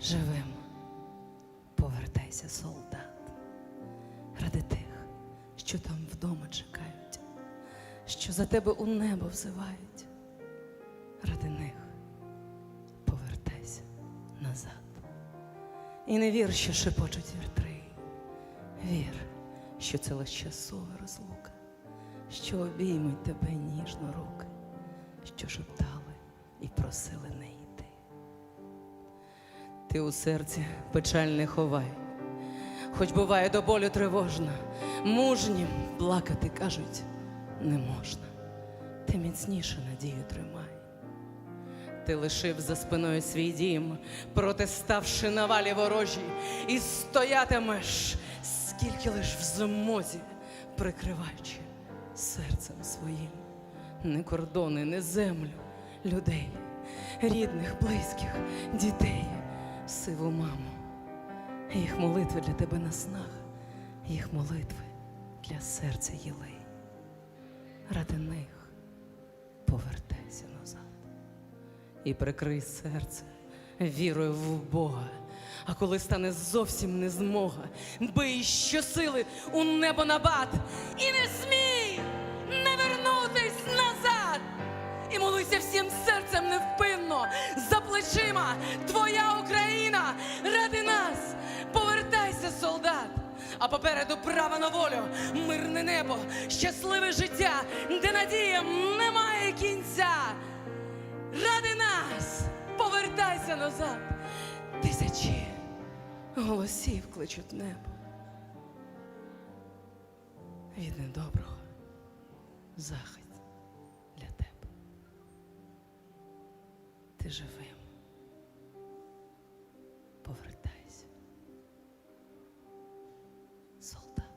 Живим повертайся, солдат, ради тих, що там вдома чекають, що за тебе у небо взивають. Ради них повертайся назад. І не вір, що шепочуть вітри. Вір, що це лише часова розлука, що обіймуть тебе ніжно руки, що шептали і просили не йти. Ти у серці печаль не ховай, хоч буває до болю тривожна, мужнім плакати кажуть не можна. Ти міцніше надію тримай. Ти лишив за спиною свій дім, протиставши на валі ворожі, і стоятимеш, скільки лиш в змозі, прикриваючи серцем своїм не кордони, не землю, людей, рідних, близьких, дітей, сиву маму. Їх молитви для тебе на снах, їх молитви для серця єлей. Ради них повертайся назад і прикрий серце вірою в Бога. А коли стане зовсім не змога, бий щосили у небо на бат і не смій не вернутись назад. І молися всім серцем А попереду права на волю, мирне небо, щасливе життя, де надіям немає кінця. Ради нас повертайся назад. Тисячі голосів кличуть небо. Від недоброго захист для тебе. Ти живим. Повертайся. soldat.